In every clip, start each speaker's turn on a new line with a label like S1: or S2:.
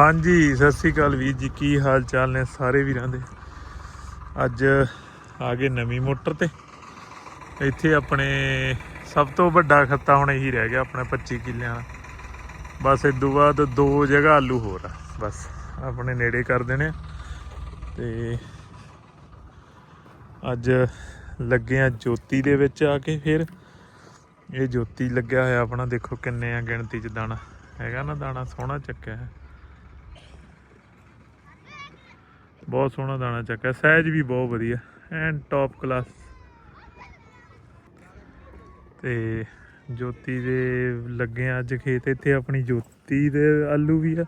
S1: ਹਾਂਜੀ, ਸਤਿ ਸ੍ਰੀ ਅਕਾਲ ਵੀਰ ਜੀ। ਕੀ ਹਾਲ ਚਾਲ ਨੇ ਸਾਰੇ ਵੀਰਾਂ ਦੇ? ਅੱਜ ਆ ਗਏ ਨਵੀਂ ਮੋਟਰ ਤੇ। ਇੱਥੇ ਆਪਣੇ ਸਭ ਤੋਂ ਵੱਡਾ ਖੱਤਾ ਹੁਣ ਇਹੀ ਰਹਿ ਗਿਆ, ਆਪਣਾ 25 ਕਿੱਲਿਆਂ ਦਾ ਬਸ ਇਸ ਤੋਂ ਬਾਅਦ ਦੋ ਜਗ੍ਹਾ ਆਲੂ ਹੋਰ ਆ, ਬਸ। ਆਪਣੇ ਨੇੜੇ ਕਰ ਦੇਣੇ ਆ। ਤੇ ਅੱਜ ਲੱਗੇ ਆ ਜੋਤੀ ਦੇ ਵਿੱਚ ਆ ਕੇ ਫਿਰ। ਇਹ ਜੋਤੀ ਲੱਗਿਆ ਹੋਇਆ ਆਪਣਾ, ਦੇਖੋ ਕਿੰਨੇ ਆ ਗਿਣਤੀ ਚ ਦਾਣਾ। ਹੈਗਾ ਨਾ ਦਾਣਾ, ਸੋਹਣਾ ਚੱਕਿਆ ਹੈ ਬਹੁਤ ਸੋਹਣਾ ਦਾਣਾ ਚੱਕਿਆ, ਸਾਈਜ਼ ਵੀ ਬਹੁਤ ਵਧੀਆ ਐਂਡ ਟੌਪ ਕਲਾਸ ਤੇ ਜੋਤੀ ਦੇ ਲੱਗੇ ਅੱਜ ਖੇਤ, ਇੱਥੇ ਆਪਣੀ ਜੋਤੀ ਦੇ ਆਲੂ ਵੀ ਆ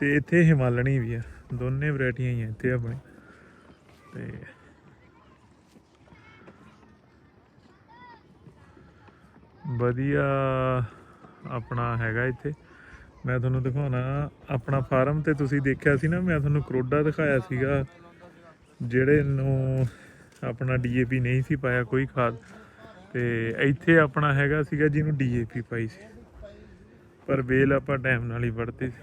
S1: ਤੇ ਇੱਥੇ ਹਿਮਾਲਣੀ ਵੀ ਆ, ਦੋਨੇ ਵੈਰਾਈਟੀਆਂ ਹੀ ਆ ਇੱਥੇ ਆਪਣੇ। ਤੇ ਵਧੀਆ ਆਪਣਾ ਹੈਗਾ ਇੱਥੇ। ਮੈਂ ਤੁਹਾਨੂੰ ਦਿਖਾਉਣਾ, ਆਪਣਾ ਫਾਰਮ ਤੇ ਤੁਸੀਂ ਦੇਖਿਆ ਸੀ ਨਾ, ਮੈਂ ਤੁਹਾਨੂੰ ਕਰੋਡਾ ਦਿਖਾਇਆ ਸੀਗਾ, ਜਿਹੜੇ ਨੂੰ ਆਪਣਾ ਡੀਏਪੀ ਨਹੀਂ ਸੀ ਪਾਇਆ ਕੋਈ ਖਾਦ, ਤੇ ਇੱਥੇ ਆਪਣਾ ਹੈਗਾ ਸੀਗਾ ਜਿਹਨੂੰ ਡੀਏਪੀ ਪਾਈ ਸੀ। ਪਰ ਵੇਲ ਆਪਾਂ ਟਾਈਮ ਨਾਲ ਹੀ ਵੜਤੇ ਸੀ।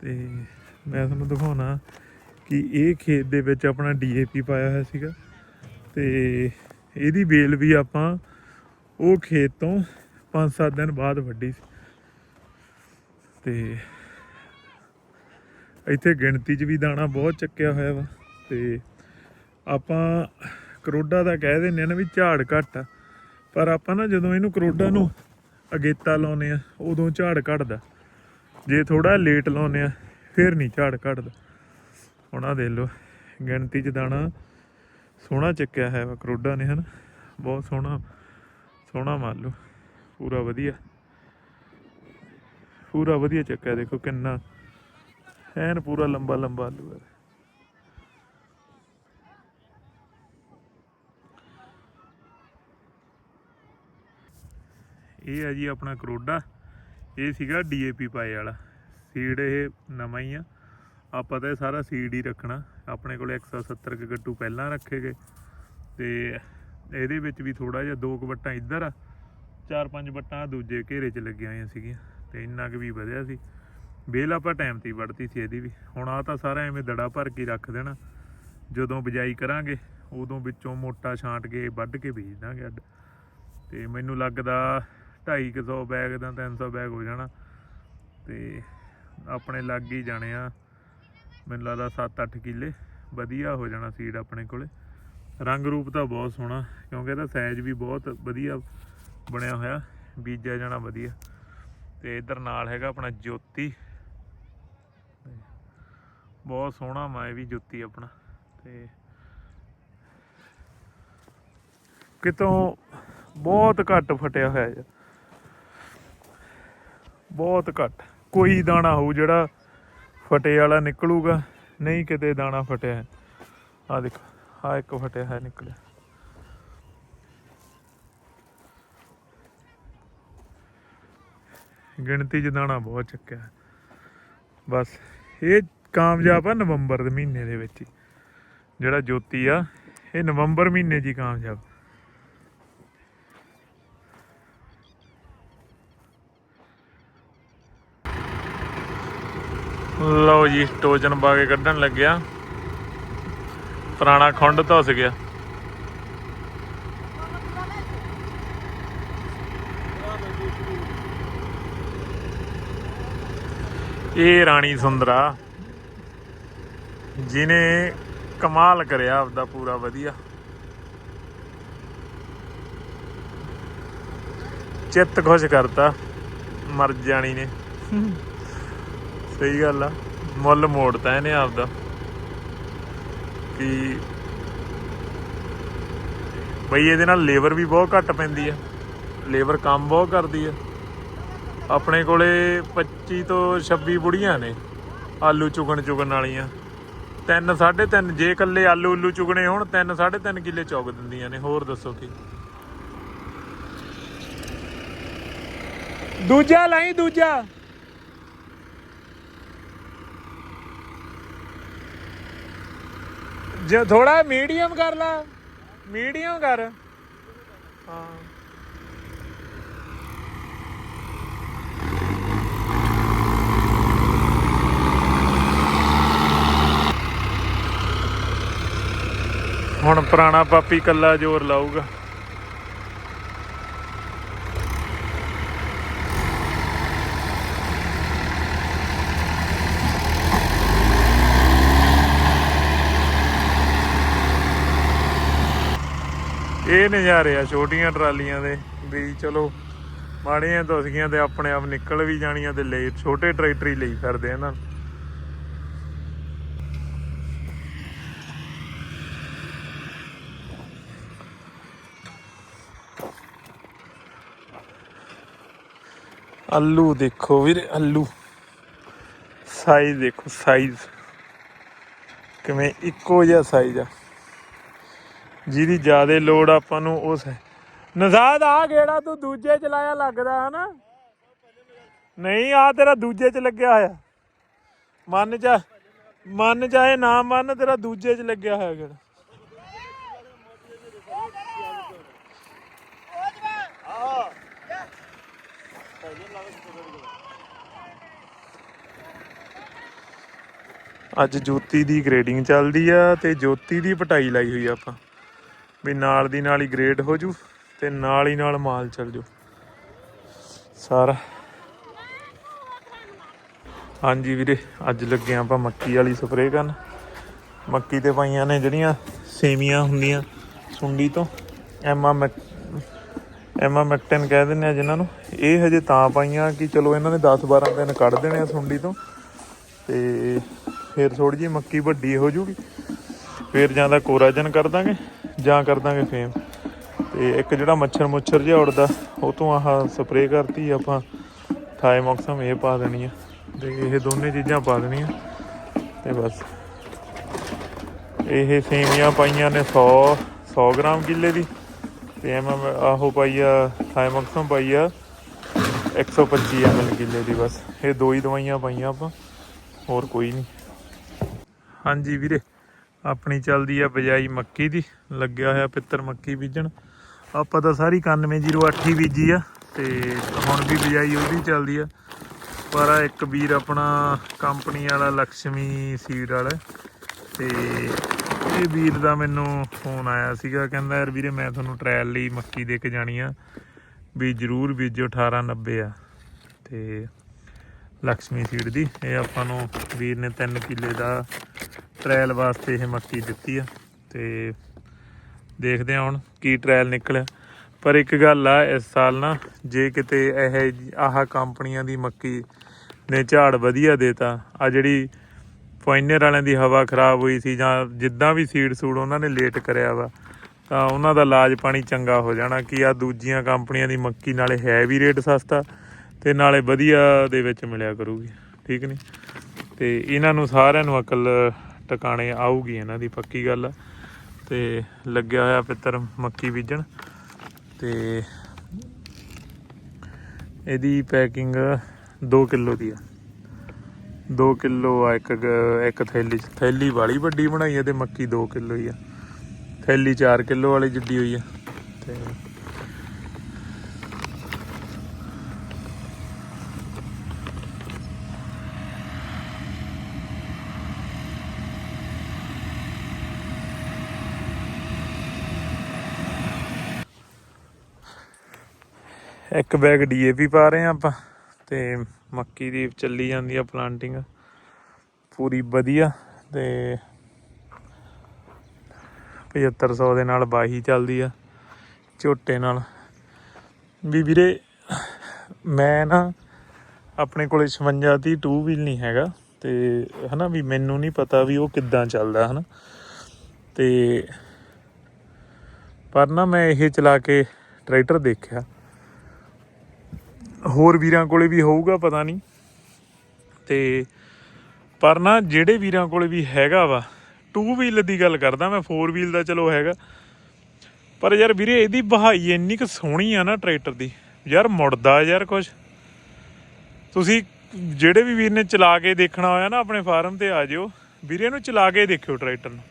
S1: ਤੇ ਮੈਂ ਤੁਹਾਨੂੰ ਦਿਖਾਉਣਾ ਕਿ ਇਹ ਖੇਤ ਦੇ ਵਿੱਚ ਆਪਣਾ ਡੀਏਪੀ ਪਾਇਆ ਹੋਇਆ ਸੀਗਾ, ਤੇ ਇਹਦੀ ਵੇਲ ਵੀ ਆਪਾਂ ਉਹ ਖੇਤ ਤੋਂ 5-7 ਦਿਨ ਬਾਅਦ ਵੱਡੀ ਸੀ। ਤੇ ਇੱਥੇ ਗਿਣਤੀ 'ਚ ਵੀ ਦਾਣਾ ਬਹੁਤ ਚੱਕਿਆ ਹੋਇਆ ਵਾ। ਤੇ ਆਪਾਂ ਕਰੋਡਾ ਦਾ ਕਹਿ ਦਿੰਦੇ ਆ ਨਾ ਵੀ ਝਾੜ ਘੱਟ ਆ। ਪਰ ਆਪਾਂ ਨਾ ਜਦੋਂ ਇਹਨੂੰ ਕਰੋਡਾ ਨੂੰ ਅਗੇਤਾ ਲਾਉਨੇ ਆ, ਉਦੋਂ ਝਾੜ ਘਟਦਾ। ਜੇ ਥੋੜਾ ਲੇਟ ਲਾਉਨੇ ਆ, ਫਿਰ ਨਹੀਂ ਝਾੜ ਘਟਦਾ। ਹੁਣ ਆਹ ਦੇਖ ਲਓ, ਗਿਣਤੀ 'ਚ ਦਾਣਾ ਸੋਹਣਾ ਚੱਕਿਆ ਹੈ ਵਾ ਕਰੋਡਾ ਨੇ, ਹਨ? ਬਹੁਤ ਸੋਹਣਾ ਸੋਹਣਾ ਮੰਨ ਲਓ। ਪੂਰਾ ਵਧੀਆ। ਪੂਰਾ ਵਧੀਆ ਚੱਕਿਆ ਦੇਖੋ ਕਿੰਨਾ। ਐਨ ਪੂਰਾ ਲੰਬਾ ਲੰਬਾ ਆਲੂ ਹੈ ਇਹ ਹੈ ਜੀ ਆਪਣਾ ਕਰੋਡਾ। ਇਹ ਸੀਗਾ ਡੀਏਪੀ ਪਾਏ ਵਾਲਾ। ਸੀਡ ਇਹ ਨਵਾਂ ਹੀ ਆ। ਆਪਾਂ ਤਾਂ ਇਹ ਸਾਰਾ ਸੀਡ ਹੀ ਰੱਖਣਾ। ਆਪਣੇ ਕੋਲ 170 ਕੁ ਗੱਟੂ ਪਹਿਲਾਂ ਰੱਖੇ ਗਏ। ਤੇ ਇਹਦੇ ਵਿੱਚ ਵੀ ਥੋੜਾ ਜਿਹਾ ਦੋ ਕੁ ਇੱਧਰ ਆ। ਚਾਰ ਪੰਜ ਵੱਟਾਂ ਦੂਜੇ ਘੇਰੇ 'ਚ ਲੱਗੀਆਂ ਹੋਈਆਂ ਸੀਗੀਆਂ ਤੇ ਇੰਨਾ ਕੁ ਵੀ ਵਧਿਆ ਸੀ। ਬੇਲ ਆਪਾਂ ਟਾਈਮ ਤੇ ਹੀ ਵੜਤੀ ਸੀ ਇਹਦੀ ਵੀ। ਹੁਣ ਆ ਤਾਂ ਸਾਰਾ ਐਵੇਂ ਦੜਾ ਭਰ ਕੇ ਰੱਖ ਦੇਣਾ। ਜਦੋਂ ਬਿਜਾਈ ਕਰਾਂਗੇ, ਉਦੋਂ ਵਿੱਚੋਂ ਮੋਟਾ ਛਾਂਟ ਕੇ ਵੱਢ ਕੇ ਬੀਜ ਦਾਂਗੇ ਅੱਡ। ਤੇ ਮੈਨੂੰ ਲੱਗਦਾ 250 ਬੈਗ ਦਾ 300 ਬੈਗ ਹੋ ਜਾਣਾ। ਤੇ ਆਪਣੇ ਲੱਗ ਹੀ ਜਾਣੇ ਆ। ਮੈਨੂੰ ਲੱਗਦਾ 7-8 ਕਿੱਲੇ ਵਧੀਆ ਹੋ ਜਾਣਾ ਸੀਡ ਆਪਣੇ ਕੋਲੇ। ਰੰਗ ਰੂਪ ਤਾਂ ਬਹੁਤ ਸੋਹਣਾ, ਕਿਉਂਕਿ ਇਹਦਾ ਸਾਈਜ਼ ਵੀ ਬਹੁਤ ਵਧੀਆ ਬਣਿਆ ਹੋਇਆ। ਬੀਜਿਆ ਜਾਣਾ ਵਧੀਆ। ਤੇ ਇਧਰ ਨਾਲ ਹੈਗਾ ਆਪਣਾ ਜੋਤੀ। ਬਹੁਤ ਸੋਹਣਾ ਮਾ ਵੀ ਜੋਤੀ ਆਪਣਾ। ਤੇ ਕਿਤੋਂ ਬਹੁਤ ਘੱਟ ਫਟਿਆ ਹੋਇਆ ਜੀ। ਬਹੁਤ ਘੱਟ। ਕੋਈ ਦਾਣਾ ਹੋਊ ਜਿਹੜਾ ਫਟੇ ਵਾਲਾ ਨਿਕਲੂਗਾ। ਨਹੀਂ ਕਿਤੇ ਦਾਣਾ ਫਟਿਆ। ਹੈ ਆ ਦੇਖੋ ਆ ਇੱਕ ਫਟਿਆ ਹੈ ਨਿਕਲਿਆ। ਗਿਣਤੀ ਚ ਦਾਣਾ ਬਹੁਤ ਚੱਕਿਆ। ਬਸ, ਇਹ ਕਾਮਯਾਬ ਆ ਨਵੰਬਰ ਦੇ ਮਹੀਨੇ ਦੇ ਵਿੱਚ ਹੀ। ਜਿਹੜਾ ਜੋਤੀ ਆ, ਇਹ ਨਵੰਬਰ ਮਹੀਨੇ 'ਚ ਹੀ ਕਾਮਯਾਬ। ਲਓ ਜੀ, ਟੋਜਨ ਪਾ ਕੇ ਕੱਢਣ ਲੱਗਿਆ। ਪੁਰਾਣਾ ਖੁੰਡ ਧਸ ਗਿਆ। ਇਹ ਰਾਣੀ ਸੁੰਦਰਾ ਜਿਨੇ ਕਮਾਲ ਕਰਿਆ ਆਪਦਾ ਪੂਰਾ ਵਧੀਆ। ਚਿੱਤ ਖੁਸ਼ ਕਰਤਾ, ਮਰ ਜਾਣੀ ਨੇ। ਸਹੀ ਗੱਲ ਆ, ਮੁੱਲ ਮੋੜਤਾ ਇਹਨੇ ਆਪਦਾ। ਕਿ ਬਈ ਇਹਦੇ ਨਾਲ ਲੇਬਰ ਵੀ ਬਹੁਤ ਘੱਟ ਪੈਂਦੀ ਆ ਲੇਬਰ ਕੰਮ ਬਹੁਤ ਕਰਦੀ ਆ। ਆਪਣੇ ਕੋਲੇ 25 ਤੋਂ 26 ਬੁੜੀਆਂ ਨੇ, ਆਲੂ ਚੁਗਣ ਚੁਗਣ ਵਾਲੀਆਂ। ਤਿੰਨ ਸਾਢੇ ਤਿੰਨ, ਜੇ ਇਕੱਲੇ ਆਲੂ ਉਲੂ ਚੁਗਣੇ ਹੋਣ, ਤਿੰਨ ਸਾਢੇ ਤਿੰਨ ਕਿੱਲੇ ਚੁਗ ਦਿੰਦੀਆਂ ਨੇ, ਹੋਰ ਦੱਸੋ ਕੀ? ਦੂਜਾ ਲਾਈ, ਦੂਜਾ। ਜੇ ਥੋੜਾ ਮੀਡੀਅਮ ਕਰ ਲਾ, ਮੀਡੀਅਮ ਕਰ। ਹਾਂ। ਹੁਣ ਪੁਰਾਣਾ ਪਾਪੀ ਕੱਲਾ ਜ਼ੋਰ ਲਾਊਗਾ ਇਹ ਨਜ਼ਾਰੇ ਆ ਛੋਟੀਆਂ ਟਰਾਲੀਆਂ ਦੇ ਵੀ ਚਲੋ ਮਾੜੀਆਂ ਦਸਗੀਆਂ ਤੇ ਆਪਣੇ ਆਪ ਨਿਕਲ ਵੀ ਜਾਣੀਆਂ ਤੇ ਲੈ ਛੋਟੇ ਟਰੈਕਟਰ ਹੀ ਲਈ ਫਿਰਦੇ ਇਹਨਾਂ ਨੂੰ। ਆਲੂ ਦੇਖੋ ਵੀਰੇ, ਆਲੂ। ਸਾਈਜ਼ ਦੇਖੋ ਸਾਈਜ਼ ਕਿਵੇਂ ਇੱਕੋ ਜਿਹਾ ਸਾਈਜ਼ ਆ। ਜਿਹਦੀ ਜ਼ਿਆਦਾ ਲੋੜ ਆਪਾਂ ਨੂੰ ਉਸ ਨਜ਼ਾਦ ਆ ਗੇੜਾ ਤੂੰ ਦੂਜੇ ਚ ਲਾਇਆ ਲੱਗਦਾ, ਹਨਾ? ਨਹੀਂ, ਆ ਤੇਰਾ ਦੂਜੇ ਚ ਲੱਗਿਆ ਹੋਇਆ। ਮੰਨ ਜਾ, ਮੰਨ ਜਾਏ ਨਾ ਮੰਨ, ਤੇਰਾ ਦੂਜੇ ਚ ਲੱਗਿਆ ਹੋਇਆ ਗੇੜਾ। ਅੱਜ ਜੋਤੀ ਦੀ ਗ੍ਰੇਡਿੰਗ ਚੱਲਦੀ ਆ ਤੇ ਜੋਤੀ ਦੀ ਪਟਾਈ ਲਾਈ ਹੋਈ ਆ ਆਪਾਂ। ਵੀ ਨਾਲ ਦੀ ਨਾਲ ਹੀ ਗ੍ਰੇਡ ਹੋ ਜੂ ਤੇ ਨਾਲ ਹੀ ਨਾਲ ਮਾਲ ਚੱਲ ਜੂ। ਸਾਰਾ। ਹਾਂਜੀ ਵੀਰੇ, ਅੱਜ ਲੱਗੇ ਆਂ ਆਪਾਂ ਮੱਕੀ ਵਾਲੀ ਸਪਰੇਅ ਕਰਨ। ਮੱਕੀ ਤੇ ਪਾਈਆਂ ਨੇ ਜਿਹੜੀਆਂ ਸੇਮੀਆਂ ਹੁੰਦੀਆਂ ਸੁੰਡੀ ਤੋਂ। ਐਮਾ ਮੈਕ, ਐਮਾ ਮੈਕਟਨ ਕਹਿ ਦਿੰਦੇ ਆ ਜਿਨ੍ਹਾਂ ਨੂੰ। ਇਹ ਹਜੇ ਤਾਂ ਪਾਈਆਂ ਕਿ ਚਲੋ ਇਹਨਾਂ ਨੇ 10 12 ਦਿਨ ਕੱਢ ਦੇਣੇ ਆ ਸੁੰਡੀ ਤੋਂ। ਤੇ ਫਿਰ ਥੋੜੀ ਜਿਹੀ ਮੱਕੀ ਵੱਡੀ ਹੋ ਜੂਗੀ। ਫਿਰ ਜਾਂ ਤਾਂ ਕੋਰਾਜਨ ਕਰ ਦਾਂਗੇ, ਜਾਂ ਕਰ ਦਾਂਗੇ ਫੇਮ। ਤੇ ਇੱਕ ਜਿਹੜਾ ਮੱਛਰ ਮੁੱਛਰ ਜਿਹਾ ਉੜਦਾ, ਉਹ ਤੋਂ ਆਹ ਸਪਰੇਅ ਕਰਤੀ, ਆਪਾਂ ਥਾਈਮੋਕਸਮ ਇਹ ਪਾ ਦੇਣੀ ਆ। ਤੇ ਇਹ ਦੋਨੇ ਚੀਜ਼ਾਂ ਪਾ ਦੇਣੀਆਂ। ਤੇ ਬਸ। ਇਹ ਸੇਮੀਆਂ ਪਾਈਆਂ ਨੇ 100 100 ਗ੍ਰਾਮ ਕਿੱਲੇ ਦੀ। ਤੇ ਐਮ ਆਹੋ ਪਾਈ ਆ ਥਾਈਮੋਕਸਮ ਪਾਈ ਆ 125 ml ਕਿੱਲੇ ਦੀ ਬਸ। ਇਹ ਦੋ ਹੀ ਦਵਾਈਆਂ ਪਾਈਆਂ ਆਪਾਂ, ਹੋਰ ਕੋਈ ਨਹੀਂ। ਹਾਂਜੀ ਵੀਰੇ, ਆਪਣੀ ਚੱਲਦੀ ਆ ਬਜਾਈ ਮੱਕੀ ਦੀ, ਲੱਗਿਆ ਹੋਇਆ ਪਿੱਤਰ ਮੱਕੀ ਬੀਜਣ। ਆਪਾਂ ਤਾਂ ਸਾਰੀ 9108 ਹੀ ਬੀਜੀ ਆ, ਤੇ ਹੁਣ ਵੀ ਬਜਾਈ ਉਹਦੀ ਚੱਲਦੀ ਆ। ਪਰ ਇੱਕ ਵੀਰ ਆਪਣਾ ਕੰਪਨੀ ਵਾਲਾ ਲక్ష్ਮੀ ਸੀਡ ਵਾਲਾ ਤੇ ਇਹ ਵੀਰ ਦਾ ਮੈਨੂੰ ਫੋਨ ਆਇਆ ਸੀਗਾ, ਕਹਿੰਦਾ, ਯਾਰ ਵੀਰੇ, ਮੈਂ ਤੁਹਾਨੂੰ ਟ੍ਰਾਇਲ ਲਈ ਮੱਕੀ ਦੇ ਕੇ ਜਾਣੀ ਆ, ਵੀ ਜਰੂਰ ਬੀਜੋ 1890 ਆ। ਤੇ ਲక్ష్ਮੀ ਸੀਡ ਦੀ। ਇਹ ਆਪਾਂ ਨੂੰ ਵੀਰ ਨੇ 3 ਕਿੱਲੇ ਦਾ ਟ੍ਰਾਇਲ ਵਾਸਤੇ ਇਹ ਮੱਕੀ ਦਿੱਤੀ ਆ। ਤੇ ਦੇਖਦੇ ਹਾਂ ਹੁਣ ਕੀ ਟ੍ਰਾਇਲ ਨਿਕਲਿਆ। ਪਰ ਇੱਕ ਗੱਲ ਆ, ਇਸ ਸਾਲ ਨਾ ਜੇ ਕਿਤੇ ਇਹ ਆਹ ਕੰਪਨੀਆਂ ਦੀ ਮੱਕੀ ਨੇ ਝਾੜ ਵਧੀਆ ਦੇਤਾ ਆ ਜਿਹੜੀ ਫਾਈਨਰ ਵਾਲਿਆਂ ਦੀ ਹਵਾ ਖਰਾਬ ਹੋਈ ਸੀ ਜਾਂ ਜਿੱਦਾਂ ਵੀ ਸੀਡ ਸੂਡ ਉਹਨਾਂ ਨੇ ਲੇਟ ਕਰਿਆ ਵਾ, ਤਾਂ ਉਹਨਾਂ ਦਾ ਇਲਾਜ ਪਾਣੀ ਚੰਗਾ ਹੋ ਜਾਣਾ ਕਿ ਆ ਦੂਜੀਆਂ ਕੰਪਨੀਆਂ ਦੀ ਮੱਕੀ ਨਾਲੇ ਹੈ ਵੀ ਰੇਟ ਸਸਤਾ। ਤੇ ਨਾਲੇ ਵਧੀਆ ਦੇ ਵਿੱਚ ਮਿਲਿਆ ਕਰੂਗੀ, ਠੀਕ ਨਹੀਂ ਤੇ ਇਹਨਾਂ ਨੂੰ ਸਾਰਿਆਂ ਨੂੰ ਅਕਲ ਟਿਕਾਣੇ ਆਊਗੀ ਇਹਨਾਂ ਦੀ, ਪੱਕੀ ਗੱਲ ਆ। ਤੇ ਲੱਗਿਆ ਹੋਇਆ ਪਿੱਤਰ ਮੱਕੀ ਬੀਜਣ। ਤੇ ਇਹਦੀ ਪੈਕਿੰਗ 2 ਕਿਲੋ ਦੀ ਆ। 2 ਕਿਲੋ ਆ ਇੱਕ ਗ- ਇੱਕ ਥੈਲੀ ਚ। ਥੈਲੀ ਵਾਲੀ ਵੱਡੀ ਬਣਾਈ ਹੈ ਤੇ ਮੱਕੀ 2 ਕਿਲੋ ਹੀ ਆ। ਥੈਲੀ 4 ਕਿਲੋ ਵਾਲੀ ਜਿੱਡੀ ਹੋਈ ਆ। ਤੇ ਇੱਕ ਬੈਗ ਡੀਏਪੀ ਪਾ ਰਹੇ ਆ ਆਪਾਂ ਤੇ ਮੱਕੀ ਦੀ ਚੱਲੀ ਜਾਂਦੀ ਆ ਪਲਾਂਟਿੰਗ ਪੂਰੀ ਵਧੀਆ ਤੇ 7500 ਦੇ ਨਾਲ ਬਾਹੀ ਚੱਲਦੀ ਆ ਝੋਟੇ ਨਾਲ। ਵੀ ਵੀਰੇ, ਮੈਂ ਨਾ ਆਪਣੇ ਕੋਲੇ 56 ਦੀ 2 ਵੀਲ ਨਹੀਂ ਹੈਗਾ ਤੇ ਹਨਾ ਵੀ ਮੈਨੂੰ ਨਹੀਂ ਪਤਾ ਵੀ ਉਹ ਕਿੱਦਾਂ ਚੱਲਦਾ ਹਨਾ। ਤੇ ਪਰ ਨਾ ਮੈਂ ਇਹ ਚਲਾ ਕੇ ਟਰੈਕਟਰ ਦੇਖਿਆ ਹੋਰ ਵੀਰਾਂ ਕੋਲੇ ਵੀ ਹੋਊਗਾ, ਪਤਾ ਨਹੀਂ। ਤੇ ਪਰ ਨਾ ਜਿਹੜੇ ਵੀਰਾਂ ਕੋਲੇ ਵੀ ਹੈਗਾ ਵਾ 2 ਵੀਲ ਦੀ ਗੱਲ ਕਰਦਾ ਮੈਂ 4 ਵੀਲ ਦਾ ਚਲੋ ਹੈਗਾ। ਪਰ ਯਾਰ ਵੀਰੇ, ਇਹਦੀ ਬਹਾਈ ਇੰਨੀ ਕੁ ਸੋਹਣੀ ਆ ਨਾ ਟਰੈਕਟਰ ਦੀ। ਯਾਰ ਮੁੜਦਾ ਯਾਰ ਕੁਛ। ਤੁਸੀਂ ਜਿਹੜੇ ਵੀ ਵੀਰ ਨੇ ਚਲਾ ਕੇ ਦੇਖਣਾ ਹੋਇਆ ਨਾ ਆਪਣੇ ਫਾਰਮ ਤੇ ਆ ਜਿਓ। ਵੀਰੇ ਨੂੰ ਚਲਾ ਕੇ ਦੇਖਿਓ ਟਰੈਕਟਰ ਨੂੰ।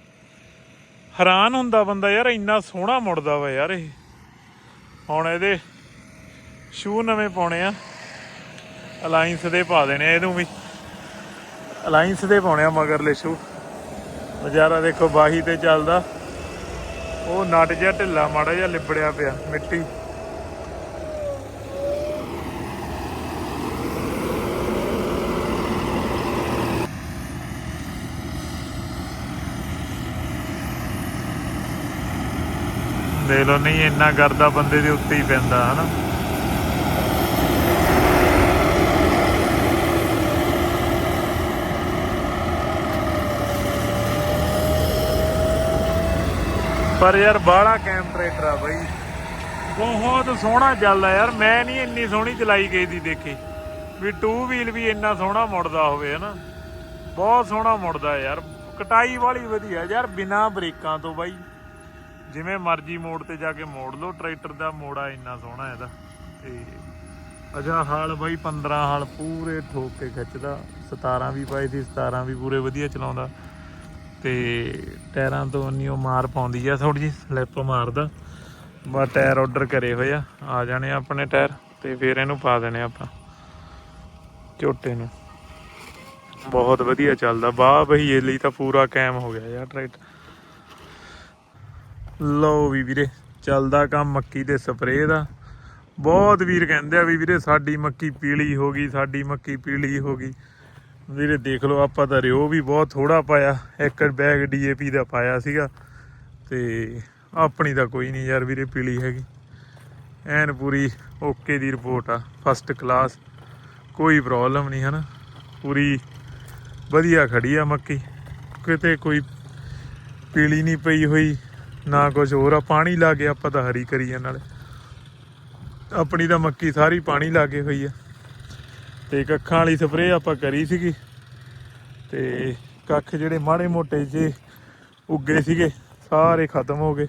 S1: ਹੈਰਾਨ ਹੁੰਦਾ ਬੰਦਾ ਯਾਰ, ਇੰਨਾ ਸੋਹਣਾ ਮੁੜਦਾ ਵਾ ਯਾਰ ਇਹ। ਹੁਣ ਇਹਦੇ ਸ਼ੂ ਨਵੇਂ ਪਾਉਣੇ ਆ। ਅਲਾਈਨਸ ਦੇ ਪਾ ਦੇਣੇ ਆ ਇਹਨੂੰ ਵੀ। ਅਲਾਈਨਸ ਦੇ ਪਾਉਣੇ ਆ ਮਗਰਲੇ ਸ਼ੂ। ਨਜ਼ਾਰਾ ਦੇਖੋ, ਬਾਹੀ ਤੇ ਚੱਲਦਾ। ਉਹ ਨਟ ਜਿਹਾ ਢਿੱਲਾ, ਮਾੜਾ ਜਿਹਾ ਲਿਬੜਿਆ ਪਿਆ, ਮਿੱਟੀ। ਦੇ ਲੋ ਨਹੀਂ ਇੰਨਾ ਕਰਦਾ, ਬੰਦੇ ਦੇ ਉੱਤੇ ਹੀ ਪੈਂਦਾ, ਹਨਾ। ਪਰ ਯਾਰ ਬਾਹਲਾ ਕੈਮ ਟਰੈਕਟਰ ਆ ਬਾਈ। ਬਹੁਤ ਸੋਹਣਾ ਚੱਲਦਾ ਯਾਰ, ਮੈਂ ਨਹੀਂ ਇੰਨੀ ਸੋਹਣੀ ਚਲਾਈ ਗਈ ਦੀ ਦੇਖੀ। ਵੀ ਟੂ ਵੀਲ ਵੀ ਇੰਨਾ ਸੋਹਣਾ ਮੁੜਦਾ ਹੋਵੇ, ਹਨਾ। ਬਹੁਤ ਸੋਹਣਾ ਮੁੜਦਾ ਯਾਰ, ਕਟਾਈ ਵਾਲੀ ਵਧੀਆ ਯਾਰ, ਬਿਨਾ ਬ੍ਰੇਕਾਂ ਤੋਂ ਬਾਈ। ਜਿਵੇਂ ਮਰਜ਼ੀ ਮੋੜ ਤੇ ਜਾ ਕੇ ਮੋੜ ਲਓ ਟਰੈਕਟਰ ਦਾ ਮੋੜਾ ਇੰਨਾ ਸੋਹਣਾ ਇਹਦਾ। ਤੇ ਅਜਾ ਹਾਲ ਬਾਈ 15 ਹਾਲ ਪੂਰੇ ਠੋਕ ਕੇ ਖਿੱਚਦਾ। 17 ਵੀ ਪਾਈ ਦੀ 17 ਵੀ ਪੂਰੇ ਵਧੀਆ ਚਲਾਉਂਦਾ। ਤੇ ਟਾਇਰਾਂ ਤੋਂ ਉਨੀ ਮਾਰ ਪਾਉਂਦੀ ਆ ਥੋੜੀ ਜਿਹੀ ਸਲਿੱਪ ਮਾਰਦਾ। ਬਾ ਟਾਇਰ ਆਰਡਰ ਕਰੇ ਹੋਏ ਆ ਆ ਜਾਣੇ ਆਪਣੇ ਟਾਇਰ ਤੇ ਫਿਰ ਇਹਨੂੰ ਪਾ ਦੇਣੇ ਆਪਾਂ, ਝੋਟੇ ਨੂੰ। ਬਹੁਤ ਵਧੀਆ ਚੱਲਦਾ, ਵਾਹ ਬਈਏ ਲਈ ਤਾਂ ਪੂਰਾ ਕਾਇਮ ਹੋ ਗਿਆ ਯਾਰ ਟਰੈਕਟਰ। ਲਓ ਵੀ ਵੀਰੇ, ਚੱਲਦਾ ਕੰਮ ਮੱਕੀ ਦੇ ਸਪਰੇਅ ਦਾ। ਬਹੁਤ ਵੀਰ ਕਹਿੰਦੇ ਆ ਵੀ ਵੀਰੇ, ਸਾਡੀ ਮੱਕੀ ਪੀਲੀ ਹੋ ਗਈ, ਸਾਡੀ ਮੱਕੀ ਪੀਲੀ ਹੋ ਗਈ। ਵੀਰੇ ਦੇਖ ਲਓ, ਆਪਾਂ ਤਾਂ ਰਿਓ ਵੀ ਬਹੁਤ ਥੋੜਾ ਪਾਇਆ। ਇੱਕ ਬੈਗ ਡੀਏਪੀ ਦਾ ਪਾਇਆ ਸੀਗਾ। ਤੇ ਆਪਣੀ ਤਾਂ ਕੋਈ ਨਹੀਂ ਯਾਰ ਵੀਰੇ ਪੀਲੀ ਹੈਗੀ। ਐਨ ਪੂਰੀ ਓਕੇ ਦੀ ਰਿਪੋਰਟ ਆ ਫਸਟ ਕਲਾਸ ਕੋਈ ਪ੍ਰੋਬਲਮ ਨਹੀਂ, ਹਨ? ਪੂਰੀ ਵਧੀਆ ਖੜੀ ਆ ਮੱਕੀ। ਕਿਤੇ ਕੋਈ ਪੀਲੀ ਨਹੀਂ ਪਈ ਹੋਈ, ਨਾ ਕੁਝ ਹੋਰ ਆ। ਪਾਣੀ ਲਾ ਕੇ ਆਪਾਂ ਤਾਂ ਹਰੀ ਕਰੀ ਆ ਨਾਲੇ। ਆਪਣੀ ਤਾਂ ਮੱਕੀ ਸਾਰੀ ਪਾਣੀ ਲਾ ਕੇ ਹੋਈ ਆ। ਤੇ ਕੱਖਾਂ ਵਾਲੀ ਸਪਰੇਅ ਆਪਾਂ ਕਰੀ ਸੀਗੀ ਤੇ ਕੱਖ ਜਿਹੜੇ ਮਾੜੇ ਮੋਟੇ ਜੇ ਉੱਗੇ ਸੀਗੇ, ਸਾਰੇ ਖਤਮ ਹੋ ਗਏ।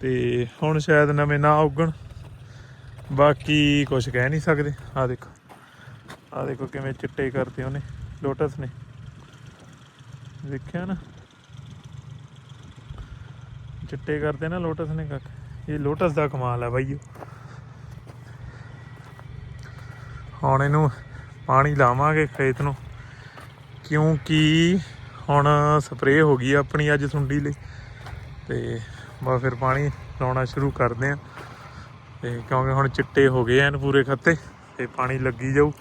S1: ਤੇ ਹੁਣ ਸ਼ਾਇਦ ਨਵੇਂ ਨਾ ਉੱਗਣ। ਬਾਕੀ ਕੁਝ ਕਹਿ ਨਹੀਂ ਸਕਦੇ। ਆ ਦੇਖੋ। ਆ ਦੇਖੋ ਕਿਵੇਂ ਚਿੱਟੇ ਕਰਤੇ ਉਹਨੇ ਲੋਟਸ ਨੇ। ਦੇਖਿਆ ਨਾ? ਚਿੱਟੇ ਕਰਦੇ ਨਾ ਲੋਟਸ ਨੇ ਕੱਖ। ਇਹ ਲੋਟਸ ਦਾ ਕਮਾਲ ਹੈ ਬਾਈ ਹੁਣ ਇਹਨੂੰ ਪਾਣੀ ਲਾਵਾਂਗੇ ਖੇਤ ਨੂੰ। ਕਿਉਂਕਿ ਹੁਣ ਸਪਰੇਅ ਹੋ ਗਈ ਆਪਣੀ ਅੱਜ ਸੁੰਡੀ ਲਈ। ਤੇ ਬਾ ਫਿਰ ਪਾਣੀ ਲਾਉਣਾ ਸ਼ੁਰੂ ਕਰਦੇ ਆ। ਤੇ ਕਿਉਂਕਿ ਹੁਣ ਚਿੱਟੇ ਹੋ ਗਏ ਐਨ ਪੂਰੇ ਖੱਤੇ, ਤੇ ਪਾਣੀ ਲੱਗੀ ਜਾਊ।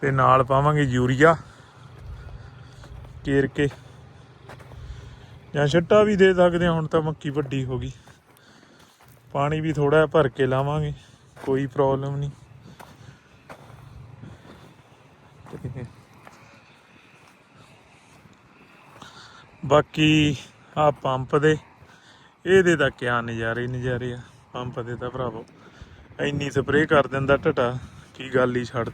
S1: ਤੇ ਨਾਲ ਪਾਵਾਂਗੇ ਯੂਰੀਆ ਕੇਰ ਕੇ ਜਾਂ ਛੱਟਾ ਵੀ ਦੇ ਸਕਦੇ ਹਾਂ ਹੁਣ ਤਾਂ ਮੱਕੀ ਵੱਡੀ ਹੋ ਗਈ। ਪਾਣੀ ਵੀ ਥੋੜਾ ਭਰ ਕੇ ਲਾਵਾਂਗੇ, ਕੋਈ ਪ੍ਰੋਬਲਮ ਨਹੀਂ ਤੇ ਬਾਕੀ ਆ ਪੰਪ ਦੇ, ਇਹਦੇ ਤਾਂ ਕਿਆ ਨਜ਼ਾਰੇ ਨਜ਼ਾਰੇ ਆ। ਪੰਪ ਦੇ ਤਾਂ ਭਰਾਵੋ, ਇੰਨੀ ਸਪਰੇਅ ਕਰ ਦਿੰਦਾ ਟਟਾ ਕੀ ਗੱਲ ਹੀ ਛੱਡ।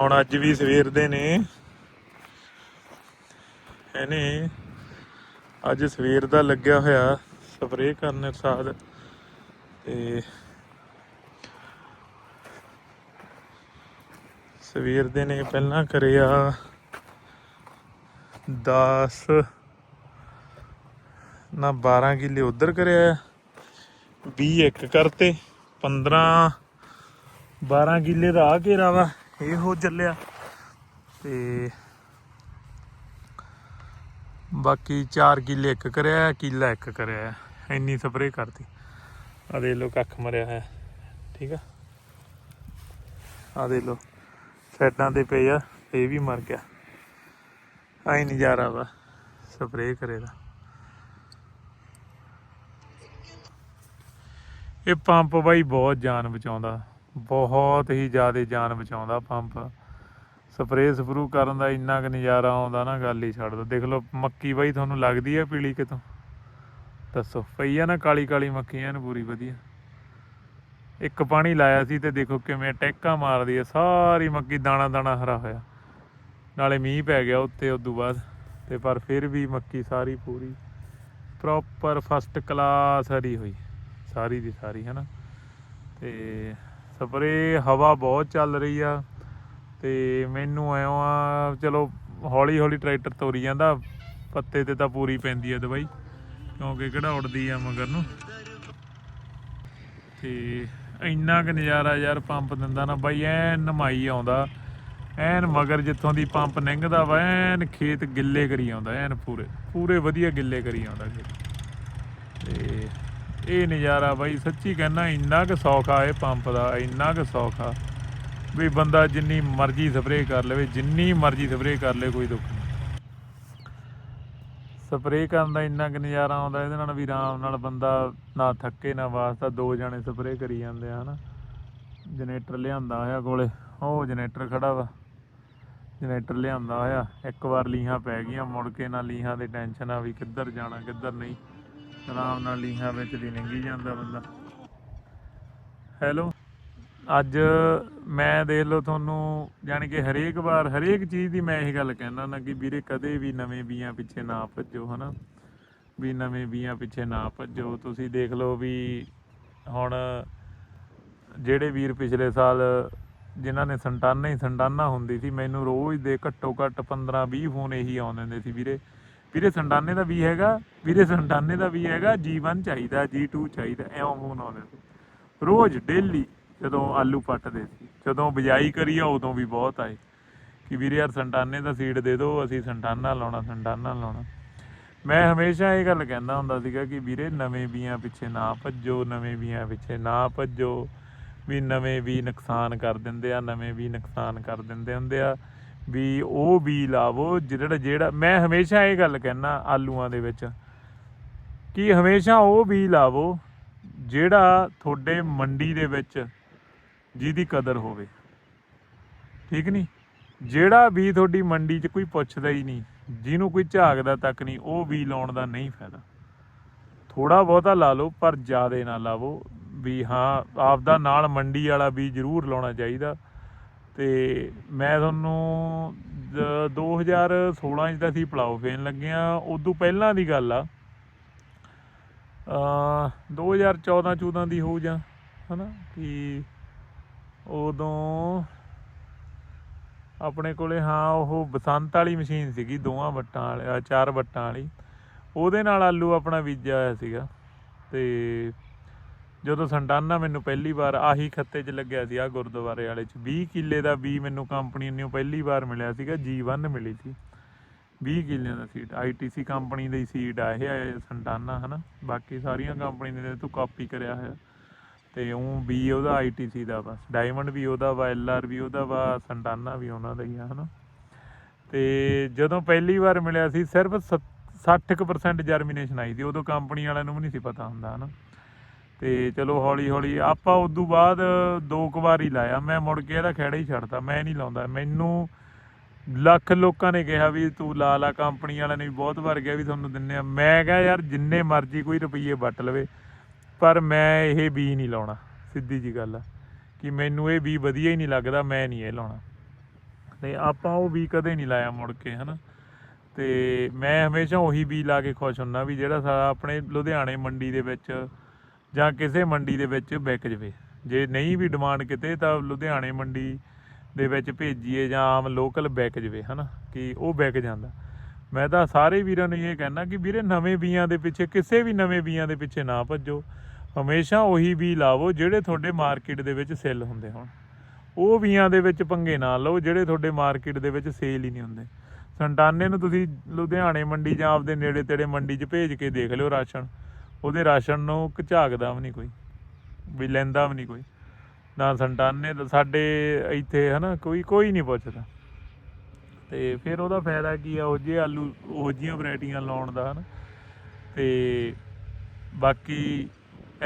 S1: ਹੁਣ ਅੱਜ ਵੀ ਸਵੇਰ ਦੇ ਨੇ। ਇਹਨੇ ਅੱਜ ਸਵੇਰ ਦਾ ਲੱਗਿਆ ਹੋਇਆ ਸਪਰੇਅ ਕਰਨ ਸਾਦ ਤੇ ਸਵੇਰ ਦੇ ਨੇ, ਪਹਿਲਾਂ ਕਰਿਆ 10 ਨਾ 12 ਕਿੱਲੇ ਉਧਰ ਕਰਿਆ 20 ਇੱਕ ਕਰਤੇ 15 12 ਕਿੱਲੇ ਦਾ ਆ ਘੇਰਾ ਵਾ, ਇਹ ਹੋ ਚੱਲਿਆ। ਤੇ ਬਾਕੀ 4 ਕਿੱਲੇ ਇੱਕ ਕਰਿਆ, ਕਿਲਾ ਇੱਕ ਕਰਿਆ, ਇੰਨੀ ਸਪਰੇ ਕਰਤੀ। ਆ ਦੇ ਲੋ ਕੱਖ ਮਰਿਆ ਹੋਇਆ, ਠੀਕ ਆ? ਆ ਦੇ ਲੋ ਸਾਈਡਾਂ ਤੇ ਪਏ ਆ, ਇਹ ਵੀ ਮਰ ਗਿਆ। ਆਈ ਨਜ਼ਾਰਾ ਵਾ, ਸਪਰੇਅ ਕਰੇ ਦਾ। ਇਹ ਪੰਪ ਬਾਈ ਬਹੁਤ ਜਾਨ ਬਚਾਉਂਦਾ, ਬਹੁਤ ਹੀ ਜ਼ਿਆਦਾ ਜਾਨ ਬਚਾਉਂਦਾ ਪੰਪ। ਸਪਰੇਅ ਸਪਰੂ ਕਰਨ ਦਾ ਇੰਨਾ ਕੁ ਨਜ਼ਾਰਾ ਆਉਂਦਾ ਨਾ, ਗੱਲ ਹੀ ਛੱਡ ਦੋ। ਦੇਖ ਲਓ, ਮੱਕੀ ਬਾਈ ਤੁਹਾਨੂੰ ਲੱਗਦੀ ਆ ਪੀਲੀ ਕਿਤੋਂ? ਦੱਸੋ, ਪਈ ਆ ਨਾ ਕਾਲੀ ਕਾਲੀ ਮੱਕੀ ਐਨ ਪੂਰੀ ਵਧੀਆ। ਇੱਕ ਪਾਣੀ ਲਾਇਆ ਸੀ ਤੇ ਦੇਖੋ ਕਿਵੇਂ ਟੈਕਾਂ ਮਾਰਦੀ ਆ, ਸਾਰੀ ਮੱਕੀ ਦਾਣਾ ਦਾਣਾ ਹਰਾ ਹੋਇਆ। ਨਾਲੇ ਮੀਂਹ ਪੈ ਗਿਆ ਉੱਤੇ ਉਦੋਂ ਬਾਅਦ, ਤੇ ਪਰ ਫਿਰ ਵੀ ਮੱਕੀ ਸਾਰੀ ਪੂਰੀ ਪ੍ਰੋਪਰ ਫਸਟ ਕਲਾਸ ਹਰੀ ਹੋਈ, ਸਾਰੀ ਦੀ ਸਾਰੀ ਹੈ ਨਾ ਤੇ ਸਪਰੇ, ਹਵਾ ਬਹੁਤ ਚੱਲ ਰਹੀ ਆ, ਤੇ ਮੈਨੂੰ ਐਂ ਆ, ਚਲੋ ਹੌਲੀ ਹੌਲੀ ਟਰੈਕਟਰ ਤੋਰੀ ਜਾਂਦਾ, ਪੱਤੇ ਤੇ ਤਾਂ ਪੂਰੀ ਪੈਂਦੀ ਆ ਦਵਾਈ, ਕਿਉਂਕਿ ਕਿਹੜਾ ਉੜਦੀ ਆ ਮਗਰ ਨੂੰ। ਤੇ ਇੰਨਾ ਕੁ ਨਜ਼ਾਰਾ ਯਾਰ ਪੰਪ ਦਿੰਦਾ ਨਾ ਬਾਈ, ਐਨ ਨਮਾਈ ਆਉਂਦਾ। ਐਨ ਮਗਰ ਜਿੱਥੋਂ ਦੀ ਪੰਪ ਲੰਘਦਾ ਵਾ, ਐਨ ਖੇਤ ਗਿੱਲੇ ਕਰੀ ਆਉਂਦਾ, ਐਨ ਪੂਰੇ ਪੂਰੇ ਵਧੀਆ ਗਿੱਲੇ ਕਰੀ ਆਉਂਦਾ ਖੇਤ। ਤੇ ਇਹ ਨਜ਼ਾਰਾ ਬਾਈ, ਸੱਚੀ ਕਹਿੰਦਾ ਇੰਨਾ ਕੁ ਸੌਖਾ ਇਹ ਪੰਪ ਦਾ, ਇੰਨਾ ਕੁ ਸੌਖਾ। ਵੀ ਬੰਦਾ ਜਿੰਨੀ ਮਰਜ਼ੀ ਸਪਰੇਅ ਕਰ ਲਵੇ, ਜਿੰਨੀ ਮਰਜ਼ੀ ਸਪਰੇਅ ਕਰ ਲੇ ਕੋਈ ਦੁੱਖ ਨਹੀਂ ਸਪਰੇਅ ਕਰਨ ਦਾ ਇੰਨਾ ਕੁ ਨਜ਼ਾਰਾ ਆਉਂਦਾ, ਇਹਦੇ ਨਾਲ ਵੀ ਆਰਾਮ ਨਾਲ ਬੰਦਾ ਨਾ ਥੱਕੇ, ਨਾ ਵਾਸਤਾ, ਦੋ ਜਣੇ ਸਪਰੇਅ ਕਰੀ ਜਾਂਦੇ ਆ, ਹਨਾ। ਜਨਰੇਟਰ ਲਿਆਂਦਾ ਹੋਇਆ ਕੋਲੇ, ਉਹ ਜਨਰੇਟਰ ਖੜਾ ਵਾ। ਜਨਰੇਟਰ ਲਿਆਂਦਾ ਹੋਇਆ, ਇੱਕ ਵਾਰ ਲੀਹਾਂ ਪੈ ਗਈਆਂ, ਮੁੜ ਕੇ ਨਾ ਲੀਹਾਂ ਦੀ ਟੈਨਸ਼ਨ ਆ ਵੀ ਕਿੱਧਰ ਜਾਣਾ, ਕਿੱਧਰ ਨਹੀਂ। ਆਰਾਮ ਨਾਲ ਲੀਹਾਂ ਵਿੱਚ ਦੀ ਲੰਘੀ ਜਾਂਦਾ ਬੰਦਾ। ਹੈਲੋ। ਅੱਜ ਮੈਂ ਦੇਖ ਲਓ ਤੁਹਾਨੂੰ ਯਾਨੀ ਕਿ ਹਰੇਕ ਵਾਰ, ਹਰੇਕ ਚੀਜ਼ ਦੀ ਮੈਂ ਇਹ ਗੱਲ ਕਹਿਣਾ ਨਾ ਕਿ ਵੀਰੇ ਕਦੇ ਵੀ ਨਵੇਂ ਬੀਆਂ ਪਿੱਛੇ ਨਾ ਭੱਜੋ, ਹਨਾ? ਵੀ ਨਵੇਂ ਬੀਆਂ ਪਿੱਛੇ ਨਾ ਭੱਜੋ। ਤੁਸੀਂ ਦੇਖ ਲਓ ਵੀ ਹੁਣ ਜਿਹੜੇ ਵੀਰ ਪਿਛਲੇ ਸਾਲ ਜਿਨ੍ਹਾਂ ਨੇ ਸੰਤਾਨਾ ਹੀ ਸੰਤਾਨਾ ਹੁੰਦੀ ਸੀ, ਮੈਨੂੰ ਰੋਜ਼ ਦੇ ਘੱਟੋ ਘੱਟ 15 20 ਫੋਨ ਇਹੀ ਆਉਂਦੇ ਹੁੰਦੇ ਸੀ ਵੀਰੇ। ਵੀਰੇ ਸੰਤਾਨੇ ਦਾ ਵੀ ਹੈਗਾ, ਵੀਰੇ ਸੰਤਾਨੇ ਦਾ ਵੀ ਹੈਗਾ G1 ਚਾਹੀਦਾ G2 ਚਾਹੀਦਾ, ਐਵੇਂ ਫੋਨ ਆਉਂਦੇ ਸੀ। ਰੋਜ਼, ਡੇਲੀ ਜਦੋਂ ਆਲੂ ਪੱਟਦੇ ਸੀ। ਜਦੋਂ ਬਿਜਾਈ ਕਰੀ ਆ ਉਦੋਂ ਵੀ ਬਹੁਤ ਆਏ। ਕਿ ਵੀਰੇ ਯਾਰ ਸੰਟਾਨੇ ਦਾ ਸੀਡ ਦੇ ਦਿਓ, ਅਸੀਂ ਸੰਟਾਨਾ ਲਾਉਣਾ ਸੰਟਾਨਾ ਲਾਉਣਾ। ਮੈਂ ਹਮੇਸ਼ਾ ਇਹ ਗੱਲ ਕਹਿੰਦਾ ਹੁੰਦਾ ਸੀਗਾ ਕਿ ਵੀਰੇ ਨਵੇਂ ਬੀਆਂ ਪਿੱਛੇ ਨਾ ਭੱਜੋ, ਨਵੇਂ ਬੀਆਂ ਪਿੱਛੇ ਨਾ ਭੱਜੋ। ਵੀ ਨਵੇਂ ਵੀ ਨੁਕਸਾਨ ਕਰ ਦਿੰਦੇ ਆ, ਨਵੇਂ ਵੀ ਨੁਕਸਾਨ ਕਰ ਦਿੰਦੇ ਹੁੰਦੇ ਆ। ਵੀ ਉਹ ਵੀ ਲਾਵੋ, ਜਿਹੜਾ ਜਿਹੜਾ, ਮੈਂ ਹਮੇਸ਼ਾ ਇਹ ਗੱਲ ਕਹਿਣਾ ਆਲੂਆਂ ਦੇ ਵਿੱਚ। ਕਿ ਹਮੇਸ਼ਾ ਉਹ ਵੀ ਲਾਵੋ, ਜਿਹੜਾ ਤੁਹਾਡੇ ਮੰਡੀ ਦੇ ਵਿੱਚ ਜਿਹਦੀ ਕਦਰ ਹੋਵੇ। ਠੀਕ ਨਹੀਂ ਜਿਹੜਾ ਵੀ ਤੁਹਾਡੀ ਮੰਡੀ 'ਚ ਕੋਈ ਪੁੱਛਦਾ ਹੀ ਨਹੀਂ, ਜਿਹਨੂੰ ਕੋਈ ਝਾਕਦਾ ਤੱਕ ਨਹੀਂ, ਉਹ ਵੀ ਲਾਉਣ ਦਾ ਨਹੀਂ ਫਾਇਦਾ। ਥੋੜਾ ਬਹੁਤਾ ਲਾ ਲਓ, ਪਰ ਜ਼ਿਆਦੇ ਨਾ ਲਾਵੋ। ਵੀ ਹਾਂ, ਆਪਦਾ ਨਾਲ ਮੰਡੀ ਵਾਲਾ ਵੀ ਜ਼ਰੂਰ ਲਾਉਣਾ ਚਾਹੀਦਾ। ਤੇ ਮੈਂ ਤੁਹਾਨੂੰ ਦ- 2016 ਚ ਤਾਂ ਅਸੀਂ ਪਲਾਓ ਫੇਨ ਲੱਗਿਆ ਉਦੋਂ ਪਹਿਲਾਂ ਦੀ ਗੱਲ ਆ। ਅ 2014 14 ਦੀ ਹੋਊ ਜਾਂ, ਹਨਾ? ਕਿ ਉਦੋਂ ਆਪਣੇ ਕੋਲੇ ਹਾਂ, ਉਹ ਬਸੰਤ ਵਾਲੀ ਮਸ਼ੀਨ ਸੀਗੀ, ਦੋਵਾਂ ਵੱਟਾਂ ਵਾਲੀ ਚਾਰ ਵੱਟਾਂ ਵਾਲੀ। ਉਹਦੇ ਨਾਲ ਆਲੂ ਆਪਣਾ ਬੀਜਿਆ ਹੋਇਆ ਸੀਗਾ ਤੇ ਜਦੋਂ ਸੰਡਾਨਾ ਮੈਨੂੰ ਪਹਿਲੀ ਵਾਰ ਆਹੀ ਖੱਤੇ 'ਚ ਲੱਗਿਆ ਸੀ ਆ ਗੁਰਦੁਆਰੇ ਵਾਲੇ 'ਚ 20 ਕਿੱਲੇ ਦਾ ਬੀ ਮੈਨੂੰ ਕੰਪਨੀ ਨੂੰ ਪਹਿਲੀ ਵਾਰ ਮਿਲਿਆ ਸੀਗਾ G1 ਮਿਲੀ ਸੀ। 20 ਕਿੱਲਿਆਂ ਦਾ ਸੀਡ ITC ਕੰਪਨੀ ਦੀ ਸੀਡ ਆ, ਇਹ ਸੰਡਾਨਾ, ਹਨਾ? ਬਾਕੀ ਸਾਰੀਆਂ ਕੰਪਨੀ ਦੇ ਤੂੰ ਕਾਪੀ ਕਰਿਆ ਹੋਇਆ। ਤੇ ਉਹ ਵੀ ਉਹਦਾ ITC ਦਾ ਬਸ ਡਾਇਮੰਡ ਵੀ ਉਹਦਾ ਵਾ LR ਵੀ ਉਹਦਾ ਵਾ ਸੰਡਾਨਾ ਵੀ ਉਹਨਾਂ ਦਾ ਹੀ ਆ, ਹਨਾ। ਤੇ ਜਦੋਂ ਪਹਿਲੀ ਵਾਰ ਮਿਲਿਆ ਸੀ, ਸਿਰਫ 60% ਜਰਮੀਨੇਸ਼ਨ ਆਈ ਸੀ, ਉਦੋਂ ਕੰਪਨੀ ਵਾਲਿਆਂ ਨੂੰ ਵੀ ਨਹੀਂ ਸੀ ਪਤਾ ਹੁੰਦਾ, ਹਨਾ। ਤੇ ਚਲੋ ਹੌਲੀ ਹੌਲੀ ਆਪਾਂ ਉਦੋਂ ਬਾਅਦ ਦੋ ਕੁ ਵਾਰ ਹੀ ਲਾਇਆ, ਮੈਂ ਮੁੜ ਕੇ ਇਹਦਾ ਖੇੜਾ ਹੀ ਛੱਡਤਾ, ਮੈਂ ਨਹੀਂ ਲਾਉਂਦਾ। ਮੈਨੂੰ ਲੱਖ ਲੋਕਾਂ ਨੇ ਕਿਹਾ ਵੀ ਤੂੰ ਲਾ ਲਾ ਕੰਪਨੀ ਵਾਲਿਆਂ ਨੇ ਵੀ ਬਹੁਤ ਵਾਰ ਕਿਹਾ ਵੀ ਤੁਹਾਨੂੰ ਦਿੰਨੇ ਆ। ਮੈਂ ਕਿਹਾ, ਯਾਰ, ਜਿੰਨੇ ਮਰਜ਼ੀ ਕੋਈ ਰੁਪਈਏ ਵੱਟ ਲਵੇ ਪਰ ਮੈਂ ਇਹ ਬੀ ਨਹੀਂ ਲਾਉਣਾ, ਸਿੱਧੀ ਜੀ ਗੱਲ ਆ, ਕਿ ਮੈਨੂੰ ਇਹ ਬੀ ਵਧੀਆ ਹੀ ਨਹੀਂ ਲੱਗਦਾ, ਮੈਂ ਨਹੀਂ ਇਹ ਲਾਉਣਾ। ਤੇ ਆਪਾਂ ਉਹ ਬੀ ਕਦੇ ਨਹੀਂ ਲਾਇਆ ਮੁੜ ਕੇ, ਹਨਾ? ਤੇ ਮੈਂ ਹਮੇਸ਼ਾ ਉਹੀ ਬੀ ਲਾ ਕੇ ਖੁਸ਼ ਹੁੰਨਾ ਵੀ ਜਿਹੜਾ ਸਾਡਾ ਆਪਣੇ ਲੁਧਿਆਣੇ ਮੰਡੀ ਦੇ ਵਿੱਚ ਜਾਂ ਕਿਸੇ ਮੰਡੀ ਦੇ ਵਿੱਚ ਵਿਕ ਜਵੇ। ਜੇ ਨਹੀਂ ਵੀ ਡਿਮਾਂਡ ਕਿਤੇ, ਤਾਂ ਲੁਧਿਆਣੇ ਮੰਡੀ ਦੇ ਵਿੱਚ ਭੇਜੀਏ ਜਾਂ ਆਮ ਲੋਕਲ ਵਿਕ ਜਵੇ, ਹਨਾ? ਕਿ ਉਹ ਵਿਕ ਜਾਂਦਾ। ਮੈਂ ਤਾਂ ਸਾਰੇ ਵੀਰਾਂ ਨੂੰ ਇਹ ਕਹਿਣਾ ਕਿ ਵੀਰੇ ਨਵੇਂ ਬੀਆਂ ਦੇ ਪਿੱਛੇ, ਕਿਸੇ ਵੀ ਨਵੇਂ ਬੀਆਂ ਦੇ ਪਿੱਛੇ ਨਾ ਭੱਜੋ। ਹਮੇਸ਼ਾ ਉਹੀ ਬੀ ਲਾਵੋ ਜਿਹੜੇ ਤੁਹਾਡੇ ਮਾਰਕੀਟ ਦੇ ਵਿੱਚ ਸੇਲ ਹੁੰਦੇ ਹੋਣ। ਉਹ ਬੀਆਂ ਦੇ ਵਿੱਚ ਪੰਗੇ ਨਾ ਲਓ ਜਿਹੜੇ ਤੁਹਾਡੇ ਮਾਰਕੀਟ ਦੇ ਵਿੱਚ ਸੇਲ ਹੀ ਨਹੀਂ ਹੁੰਦੇ। ਸੰਟਾਨੇ ਨੂੰ ਤੁਸੀਂ ਲੁਧਿਆਣੇ ਮੰਡੀ ਜਾਂ ਆਪਦੇ ਨੇੜੇ ਤੇੜੇ ਮੰਡੀ 'ਚ ਭੇਜ ਕੇ ਦੇਖ ਲਿਓ ਰਾਸ਼ਨ। ਉਹਦੇ ਰਾਸ਼ਨ ਨੂੰ ਝਾਕਦਾ ਵੀ ਨਹੀਂ ਕੋਈ, ਵੀ ਲੈਂਦਾ ਵੀ ਨਹੀਂ ਕੋਈ। ਨਾ ਸੰਟਾਨੇ ਦਾ ਸਾਡੇ ਇੱਥੇ ਹਨਾ ਕੋਈ ਕੋਈ ਨਹੀਂ ਪੁੱਛਦਾ। ਤੇ ਫਿਰ ਉਹਦਾ ਫਾਇਦਾ ਕੀ ਆ, ਉਹ ਜਿਹੇ ਆਲੂ, ਉਹ ਜਿਹੀਆਂ ਵੈਰਾਈਟੀਆਂ ਲਾਉਣ ਦਾ, ਹਨਾ। ਤੇ ਬਾਕੀ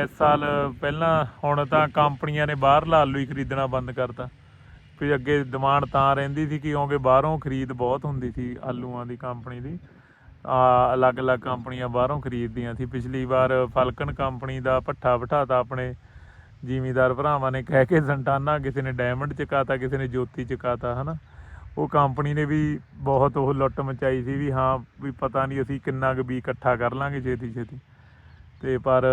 S1: ਇਸ ਸਾਲ ਪਹਿਲਾਂ ਹੁਣ ਤਾਂ ਕੰਪਨੀਆਂ ਨੇ ਬਾਹਰਲਾ ਆਲੂ ਹੀ ਖਰੀਦਣਾ ਬੰਦ ਕਰਤਾ। ਫਿਰ ਅੱਗੇ ਡਿਮਾਂਡ ਤਾਂ ਰਹਿੰਦੀ ਸੀ ਕਿਉਂਕਿ ਬਾਹਰੋਂ ਖਰੀਦ ਬਹੁਤ ਹੁੰਦੀ ਸੀ ਆਲੂਆਂ ਦੀ ਕੰਪਨੀ ਦੀ। ਆ ਅਲੱਗ-ਅਲੱਗ ਕੰਪਨੀਆਂ ਬਾਹਰੋਂ ਖਰੀਦਦੀਆਂ ਸੀ। ਪਿਛਲੀ ਵਾਰ ਫਲਕਨ ਕੰਪਨੀ ਦਾ ਪੱਠਾ ਬਿਠਾਤਾ ਆਪਣੇ ਜ਼ਿਮੀਦਾਰ ਭਰਾਵਾਂ ਨੇ, ਕਹਿ ਕੇ ਸੰਟਾਨਾ ਕਿਸੇ ਨੇ ਡਾਇਮੰਡ ਚਕਾਤਾ ਕਿਸੇ ਨੇ ਜੋਤੀ ਚਕਾਤਾ ਹਨਾ। ਉਹ ਕੰਪਨੀ ਨੇ ਵੀ ਬਹੁਤ ਉਹ ਲੁੱਟ ਮਚਾਈ ਸੀ ਵੀ ਹਾਂ, ਵੀ ਪਤਾ ਨਹੀਂ ਅਸੀਂ ਕਿੰਨਾ ਕੁ ਵੀ ਇਕੱਠਾ ਕਰ ਲਾਂਗੇ ਛੇਤੀ ਛੇਤੀ। ਤੇ ਪਰ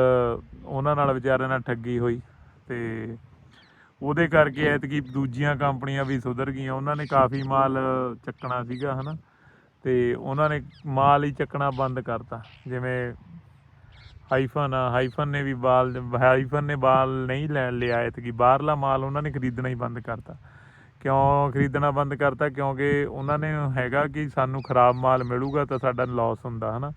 S1: ਉਹਨਾਂ ਨਾਲ ਵਿਚਾਰਿਆਂ ਨਾਲ ਠੱਗੀ ਹੋਈ ਤੇ ਉਹਦੇ ਕਰਕੇ ਐਤਕੀ ਦੂਜੀਆਂ ਕੰਪਨੀਆਂ ਵੀ ਸੁਧਰ ਗਈਆਂ। ਉਹਨਾਂ ਨੇ ਕਾਫੀ ਮਾਲ ਚੱਕਣਾ ਸੀਗਾ, ਹਨਾ। ਤੇ ਉਹਨਾਂ ਨੇ ਮਾਲ ਹੀ ਚੱਕਣਾ ਬੰਦ ਕਰਤਾ। ਜਿਵੇਂ ਹਾਈਫਨ ਆ ਹਾਈਫਨ ਨੇ ਵੀ ਬਾਲ ਹਾਈਫਨ ਨੇ ਬਾਲ ਨਹੀਂ ਲੈ, ਲਿਆ ਐਤਕੀ। ਬਾਹਰਲਾ ਮਾਲ ਉਹਨਾਂ ਨੇ ਖਰੀਦਣਾ ਹੀ ਬੰਦ ਕਰਤਾ। ਕਿਉਂ ਖਰੀਦਣਾ ਬੰਦ ਕਰਤਾ? ਕਿਉਂਕਿ ਉਹਨਾਂ ਨੇ ਹੈਗਾ ਕਿ ਸਾਨੂੰ ਖਰਾਬ ਮਾਲ ਮਿਲੂਗਾ ਤਾਂ ਸਾਡਾ ਲਾਸ ਹੁੰਦਾ, ਹਨਾ?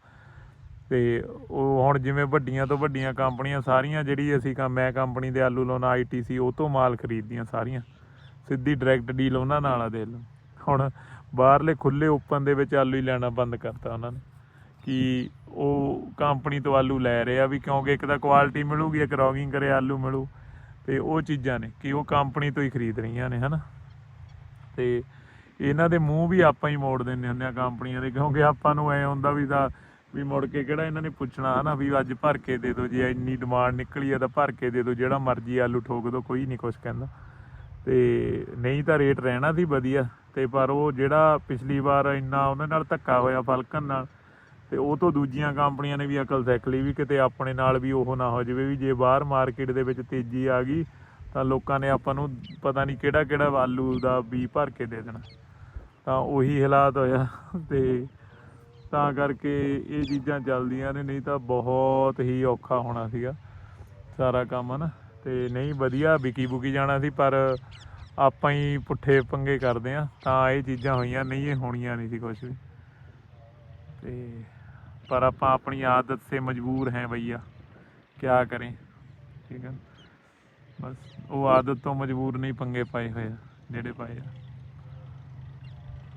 S1: ਤੇ ਉਹ ਹੁਣ ਜਿਵੇਂ ਵੱਡੀਆਂ ਤੋਂ ਵੱਡੀਆਂ ਕੰਪਨੀਆਂ ਸਾਰੀਆਂ ਜਿਹੜੀ ਅਸੀਂ ਕੰਮ, ਮੈਂ ਕੰਪਨੀ ਦੇ ਆਲੂ ਲਾਉਣਾ ਆਈਟੀਸੀ ਉਹ ਤੋਂ ਮਾਲ ਖਰੀਦਦੀਆਂ ਸਾਰੀਆਂ। ਸਿੱਧੀ ਡਾਇਰੈਕਟ ਡੀਲ ਉਹਨਾਂ ਨਾਲ ਆ ਦੇ ਲਓ। ਹੁਣ ਬਾਹਰਲੇ ਖੁੱਲੇ ਓਪਨ ਦੇ ਵਿੱਚ ਆਲੂ ਹੀ ਲੈਣਾ ਬੰਦ ਕਰਤਾ ਉਹਨਾਂ ਨੇ। ਕਿ ਉਹ ਕੰਪਨੀ ਤੋਂ ਆਲੂ ਲੈ ਰਹੇ ਆ ਵੀ ਕਿਉਂਕਿ ਇੱਕ ਤਾਂ ਕੁਆਲਿਟੀ ਮਿਲੂਗੀ, ਇੱਕ ਰੋਗਿੰਗ ਕਰੇ ਆਲੂ ਮਿਲੂ। ਤੇ ਉਹ ਚੀਜ਼ਾਂ ਨੇ ਕਿ ਉਹ ਕੰਪਨੀ ਤੋਂ ਹੀ ਖਰੀਦ ਰਹੀਆਂ ਨੇ, ਹਨਾ? ਤੇ ਇਹਨਾਂ ਦੇ ਮੂੰਹ ਵੀ ਆਪਾਂ ਹੀ ਮੋੜ ਦਿੰਦੇ ਹੁੰਦੇ ਆ ਕੰਪਨੀਆਂ ਦੇ, ਕਿਉਂਕਿ ਆਪਾਂ ਨੂੰ ਐ ਹੁੰਦਾ ਵੀ ਤਾਂ ਵੀ ਮੁੜ ਕੇ ਕਿਹੜਾ ਇਹਨਾਂ ਨੇ ਪੁੱਛਣਾ ਹਨਾ ਵੀ ਅੱਜ ਭਰ ਕੇ ਦੇ ਦਿਓ, ਜੇ ਇੰਨੀ ਡਿਮਾਂਡ ਨਿਕਲੀ ਆ ਤਾਂ ਭਰ ਕੇ ਦੇ ਦਿਓ, ਜਿਹੜਾ ਮਰਜ਼ੀ ਆਲੂ ਠੋਕ ਦਿਓ, ਕੋਈ ਨਹੀਂ ਕੁਝ ਕਹਿੰਦਾ। ਤੇ ਨਹੀਂ ਤਾਂ ਰੇਟ ਰਹਿਣਾ ਸੀ ਵਧੀਆ, ਤੇ ਪਰ ਉਹ ਜਿਹੜਾ ਪਿਛਲੀ ਵਾਰ ਇੰਨਾ ਉਹਨਾਂ ਨਾਲ ਧੱਕਾ ਹੋਇਆ ਫਲਕਨ ਨਾਲ, ਤੇ ਉਹ ਤੋਂ ਦੂਜੀਆਂ ਕੰਪਨੀਆਂ ਨੇ ਵੀ ਅਕਲ ਸਿੱਖ ਲਈ ਵੀ ਕਿਤੇ ਆਪਣੇ ਨਾਲ ਵੀ ਉਹ ਨਾ ਹੋ ਜਾਵੇ, ਵੀ ਜੇ ਬਾਹਰ ਮਾਰਕੀਟ ਦੇ ਵਿੱਚ ਤੇਜ਼ੀ ਆ ਗਈ ਤਾਂ ਲੋਕਾਂ ਨੇ ਆਪਾਂ ਨੂੰ ਪਤਾ ਨਹੀਂ ਕਿਹੜਾ ਕਿਹੜਾ ਆਲੂ ਦਾ ਬੀ ਭਰ ਕੇ ਦੇ ਦੇਣਾ। ਤਾਂ ਉਹੀ ਹਾਲਾਤ ਹੋਇਆ ਤੇ ਤਾਂ ਕਰਕੇ ਇਹ ਚੀਜ਼ਾਂ ਚੱਲਦੀਆਂ ਨੇ, ਨਹੀਂ ਤਾਂ ਬਹੁਤ ਹੀ ਔਖਾ ਹੋਣਾ ਸੀਗਾ ਸਾਰਾ ਕੰਮ, ਹਨ। ਤੇ ਨਹੀਂ, ਵਧੀਆ ਵਿਕੀ ਬੁਕੀ ਜਾਣਾ ਸੀ, ਪਰ ਆਪਾਂ ਹੀ ਪੁੱਠੇ ਪੰਗੇ ਕਰਦੇ ਆ ਤਾਂ ਇਹ ਚੀਜ਼ਾਂ ਹੋਈਆਂ, ਨਹੀਂ, ਇਹ ਹੋਣੀਆਂ ਨਹੀਂ ਸੀ ਕੁਝ ਵੀ। ਤੇ ਪਰ ਆਪਾਂ ਆਪਣੀ ਆਦਤ ਸੇ ਮਜਬੂਰ ਹੈ ਬਈਆ ਕੀ ਕਰੇ, ਠੀਕ ਹੈ। ਬਸ। ਉਹ ਆਦਤ ਤੋਂ ਮਜਬੂਰ ਨਹੀਂ ਪੰਗੇ ਪਾਏ ਹੋਏ ਆ ਜਿਹੜੇ ਪਾਏ ਆ।